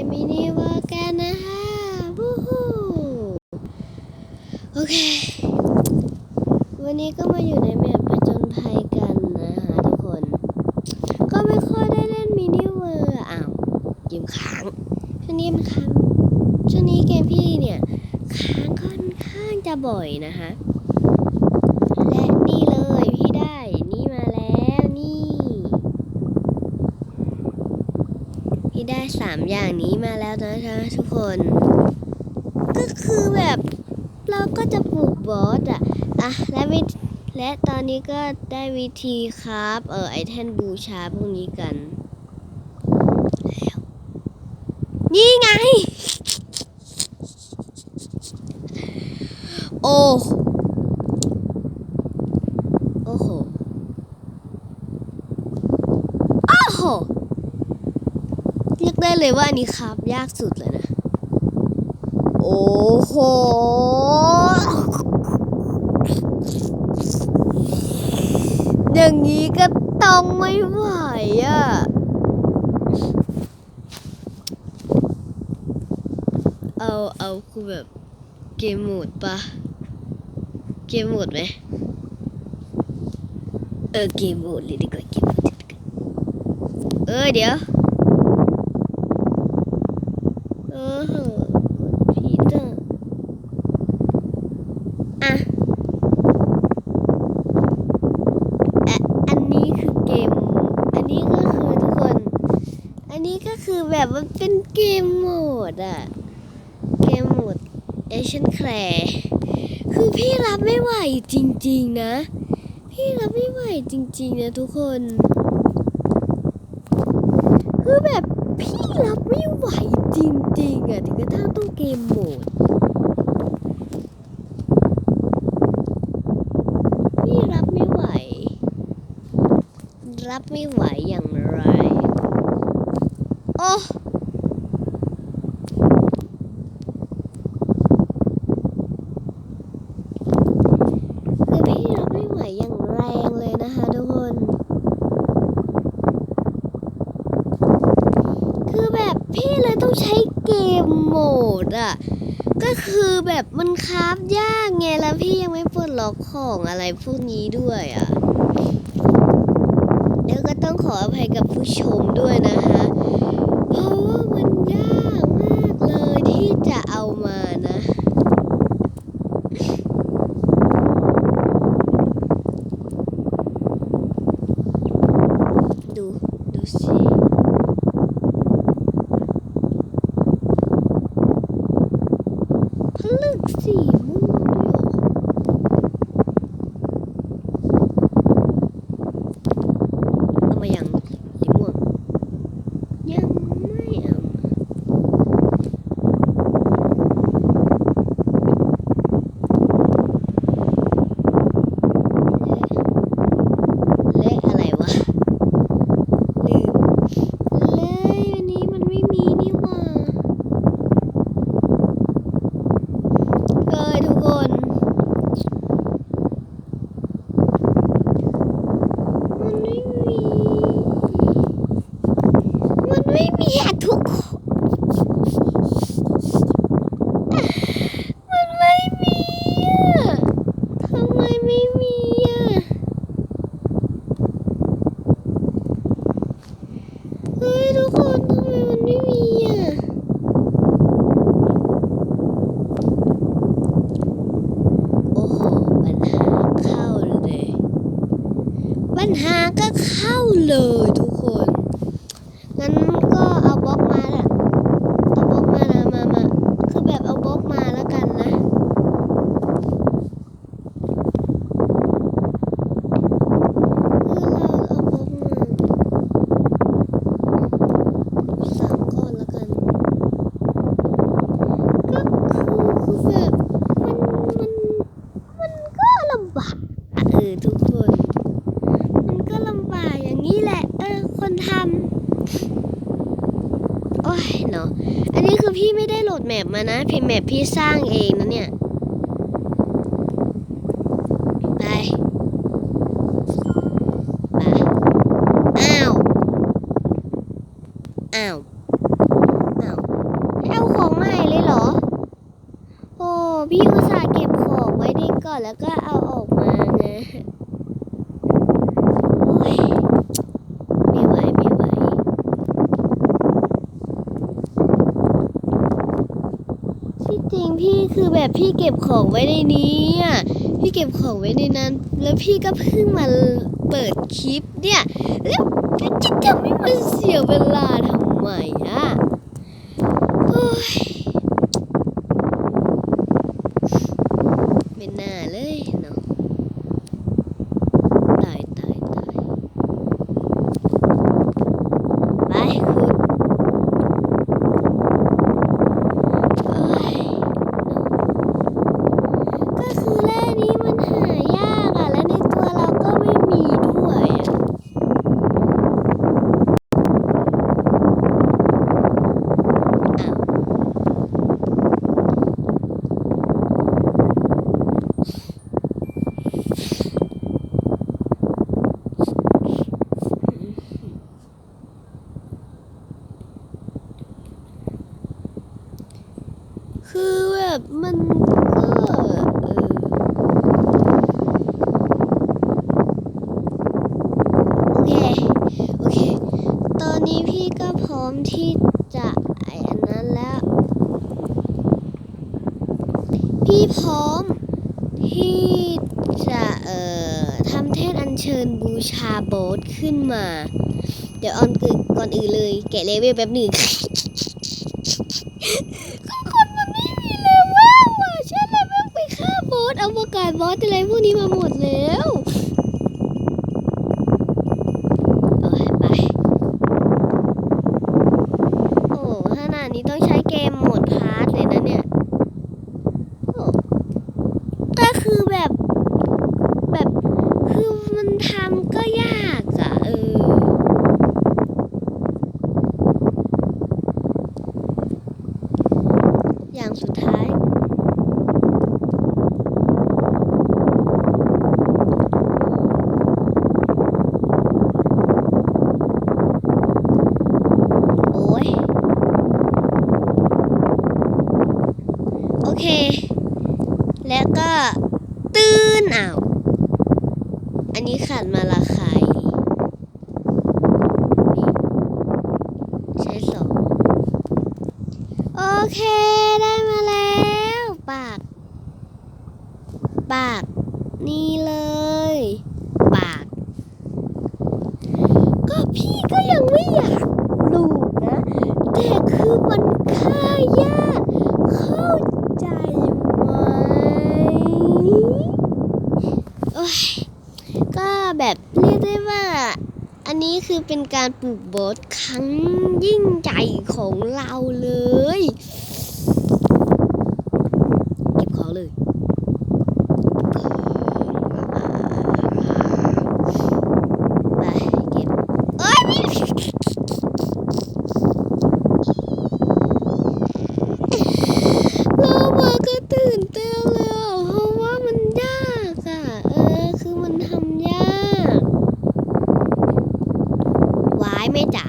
มมินิเวอร์กันนะคะวู้ฮูโอเค วันนี้ก็มาอยู่ในแมปผจญภัยกันนะคะทุกคน ก็ไม่ค่อยได้เล่นมินิเวอร์อ้าวเกมค้างช่วงนี้มันค้างช่วงนี้เกมพี่เนี่ยค้างค่อนข้างจะบ่อยนะคะนี่เลยพี่ได้นี่มาแล้วนี่ พี่ ได้สามอย่างนี้มาแล้วนะคะทุกคน ก็คือแบบเราก็จะปลูกบอสอะอะและวิและตอนนี้ก็ได้วิธีครับเออไอแทนบูชาพวกนี้กันแล้วนี่ไง โอ้โห โอ้โห เรียกได้เลยว่าอันนี้ครับยากสุดเลยนะ โอ้โหอย่างนี้ก็ต้องไม่ไหวอะเอาเอาคือแบบเกมโหมดปะเกมโหมดไหมเออเกมโหมดเลยดีกว่าเกมโหมดเลยดีกว่าเออเดี๋ยว เออเหอะพีเตอร์อะอะอันนี้คือเกม อันนี้ก็คือทุกคน อันนี้ก็คือแบบว่าเป็นเกมโหมดอะเกมโหมดเอเชนแคร์คือพี่รับไม่ไหวจริง ๆ นะ พี่รับไม่ไหวจริง ๆ นะทุกคน คือแบบพี่รับไม่ไหว ริงๆอะถึงกระทั่งต้องเกมโหมดนี่รับไม่ไหว รับไม่ไหวอย่างไร โอ้คือพี่รับไม่ไหวอย่างแรงเลยนะคะทุกคน คือแบบพี่เลยต้องใช้เกมโหมดอะ ก็ คือแบบมันคราฟยากไงแล้วพี่ยังไม่ปลดล็อกของอะไรพวกนี้ด้วยอะ แล้วก็ต้องขออภัยกับผู้ชมด้วยนะคะ เพราะว่ามันยากมากเลยที่จะเอามานะ ดู ดูสิ ผ ดแมปมานะ พี่แมปพี่สร้างเองนะเนี่ย ไป ไป อ้าว อ้าว อ้าวเอาของมให้เลยเหรอ โอ้ พี่อุตส่าห์เก็บของไว้ดีก่อนแล้วก็เอาออกมา แบบพี่เก็บของไว้ในนี้อะพี่เก็บของไว้ในนั้น แล้วพี่ก็เพิ่งมาเปิดคลิปเนี่ยแล้วพี่จะจะไม่มาเสียเวลาทำไมอะโอ้ยไม่น่าเลยเนาะตายตายตายไปคุณโอ้ย ก็คือแร่นี้มันหายากอะ และในตัวเราก็ไม่มีด้วยอะอ้าวคือแบบมันก็เออ โอเค โอเค ตอนนี้พี่ก็พร้อมที่จะไอ้อันนั้นแล้ว ที่พร้อมที่จะเอ่อทำเทศอัญเชิญบูชาโบสขึ้นมา เดี๋ยวออนกึกก่อนอื่นเลย แกะเลเวลแป๊บหนึ่งก็คนมันไม่มีเลเวลว่ะใช่เลเวลไปฆ่าบอสอวกาศบอสอะไรพวกนี้มาหมดแล้ว โอ้ยไป โอ้ขนาดนี้ต้องใช้เกมโหมดพาร์ทเลยนะเนี่ยโอ้ก็คือแบบ แบบ คือมันทำก็ยากอะเออ อย่างสุดท้าย โอ้ย โอเค แล้วก็ตื้นอ้าว อันนี้ขัดมาละใครใช้สองโอเค ได้มาแล้ว ปาก ปาก นี่เลย ปาก ก็พี่ก็ยังไม่อยากลูกนะ แต่คือมันค่ายากเข้าใจไหมโอ้ยก็แบบเรียกได้ว่า อันนี้คือเป็นการปลูกโบสครั้งยิ่งใหญ่ของเราเลย เก็บของเลยไปเก็บเอ้ยไม่เรามาก็ตื่นเต้นเลยอะเพราะว่ามันยากอะ เออ คือมันทำยากวายแม่จ๋า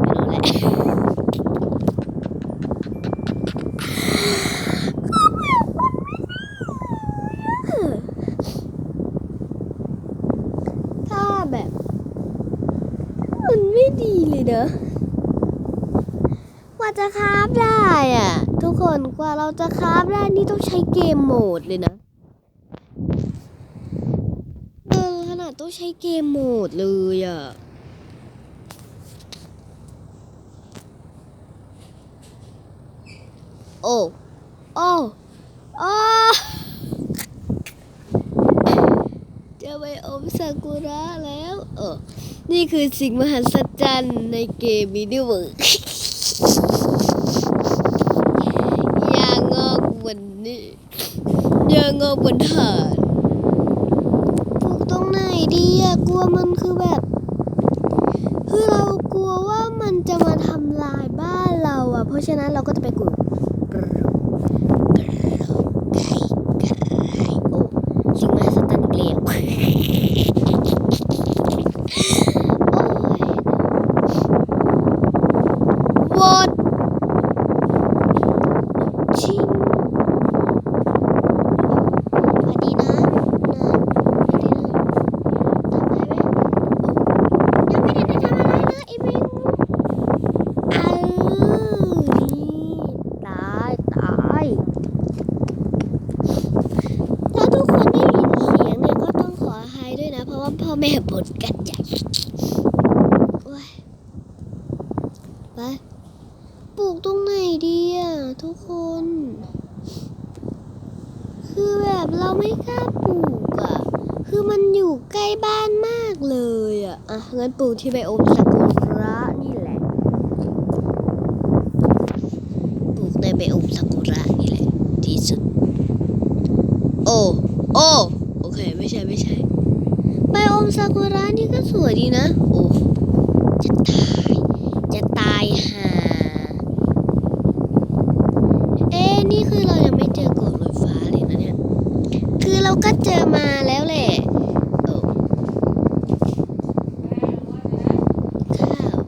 ไม่รู้แหละ ถ้าแบบ มันไม่ดีเลยเนอะกว่า จะคราฟได้อะ ทุกคนกว่าเราจะคราฟได้นี่ต้องใช้เกมโหมดเลยนะเออขนาดต้องใช้เกมโหมดเลยอะโอ้โอ้โอ้จอไบโอมซากุระแล้วเออนี่คือสิ่งมหัศจรรย์ในเกมมินิเวิร์ก อย่างอกบนนี่อย่างอ กบนหาดปลูกตรงไหนดีอะกลัวมันคือแบบ คือเรากลัวว่ามันจะมาทำลายบ้านเราอะเพราะฉะนั้นเราก็จะไปกดไก่ไก่โอ้สิ่งมหัศจรรย์เกลียว โอ้ยวอดชิง ไปปลูกตรงไหนดีอะทุกคน คือแบบเราไม่กล้าปลูกอะ คือมันอยู่ใกล้บ้านมากเลยือนปลูกที่ไบโอมซากุระนี่แหละ ปลูกในไบโอมซากุระนี่แหละที่สุด โอ้ โอ้ โอเค ไม่ใช่ไม่ใช่ไบโอมซากุระนี่ก็สวยดีนะ โอ้ จะตาย จะตายห่าเอ๊นี่คือเรายังไม่เจอกดลอยฟ้าเลยนะเนี่ย คือเราก็เจอมาแล้วแหละโอ้ข้าว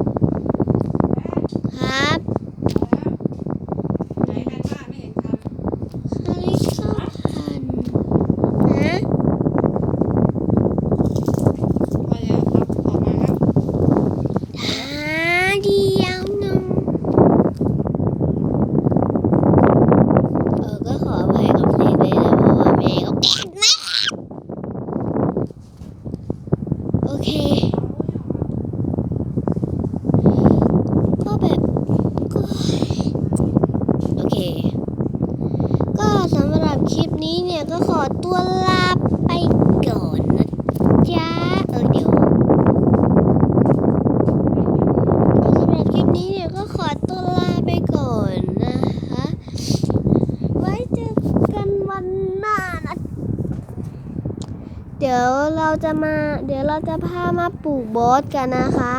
ครับ ไหนกันบ้านไม่เห็นท คาริข้าวพันนะำพอแล้วครับออกมาครับ หาเดียวหนึงเออ ก็ขออภัยกับเพลงด้วยนะ เพราะว่าแม่ก็แก่มาก โอเค ก็แบบก็โอเค ก็สำหรับคลิปนี้เนี่ยก็ขอ ตัวลาไปก่อนนะจ๊ะ เออเดี๋ยวสำหรับคลิปนี้เนี่ยก็ขอตัวลาไปก่อนนะคะ ไว้เจอกันวันหน้านะ เดี๋ยวเราจะมา เดี๋ยวเราจะพามาปลูกบอสกันนะคะ